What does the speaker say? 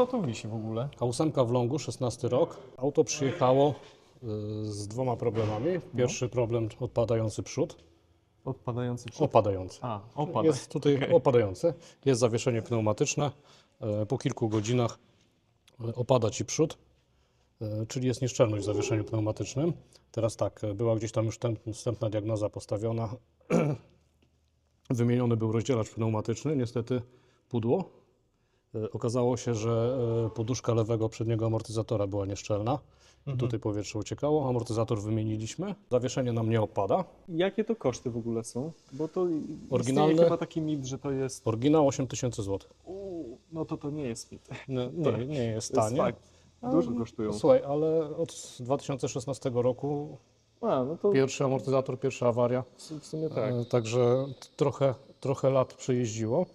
co tu wisi w ogóle? K8 w Longu, 16 rok. Auto przyjechało y, z dwoma problemami. Pierwszy problem odpadający przód. Odpadający przód. Opadający. A, opada. Jest tutaj opadający. Jest zawieszenie pneumatyczne. E, Po kilku godzinach e, opada Ci przód, e, czyli jest nieszczelność w zawieszeniu pneumatycznym. Teraz tak, e, była gdzieś tam już wstęp- wstępna diagnoza postawiona. Wymieniony był rozdzielacz pneumatyczny, niestety pudło. E, Okazało się, że e, poduszka lewego przedniego amortyzatora była nieszczelna. Mhm. Tutaj powietrze uciekało, amortyzator wymieniliśmy. Zawieszenie nam nie opada. Jakie to koszty w ogóle są? Bo to Oryginalne- chyba taki mit, że to jest... Oryginał 8000 zł. Uuu, no to to nie jest mit. Nie, nie, nie jest tanie. fakt. Dużo kosztują. Słuchaj, ale od 2016 roku A, no to pierwszy amortyzator, pierwsza awaria. w sumie tak. E, Także trochę, trochę lat przejeździło.